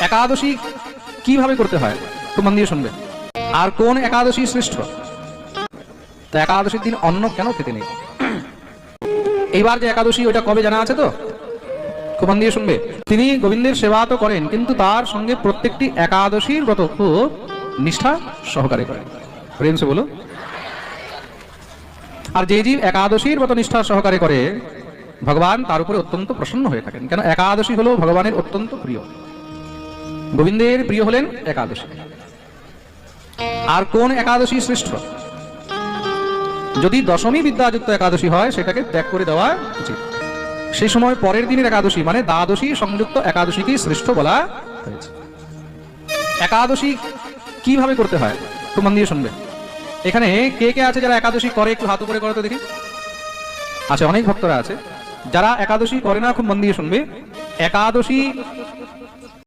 একাদশী কীভাবে করতে হয়? খুব মন দিয়ে শুনবে। আর কোন একাদশী শ্রেষ্ঠ? তো একাদশীর দিন অন্ন কেন খেতে নেই? এইবার যে একাদশী, ওটা কবে জানা আছে তো? খুব মন দিয়ে শুনবে। তিনি গোবিন্দের সেবা তো করেন, কিন্তু তার সঙ্গে প্রত্যেকটি একাদশীর ব্রত খুব নিষ্ঠা সহকারে করেন। প্রেম সে বলো। আর যে জীব একাদশীর ব্রত নিষ্ঠা সহকারে করে, ভগবান তার উপরে অত্যন্ত প্রসন্ন হয়ে থাকেন। কেন? একাদশী হলো ভগবানের অত্যন্ত প্রিয়। গোবিন্দের প্রিয় হলেন একাদশী। আর কোন একাদশী শ্রেষ্ঠ? যদি দশমী বিদ্যাযুক্ত একাদশী হয়, সেটাকে ত্যাগ করে দেওয়া উচিত। সেই সময় পরের দিনের একাদশী মানে দ্বাদশী সংযুক্ত একাদশীকেই শ্রেষ্ঠ বলা হয়েছে। একাদশী কীভাবে করতে হয়? একটু মন দিয়ে শুনবে। এখানে কে কে আছে যারা একাদশী করে, একটু হাত উপরে করে তো দেখি। আছে অনেক ভক্তরা আছে। যারা একাদশী করে না, খুব মন দিয়ে শুনবে। একাদশী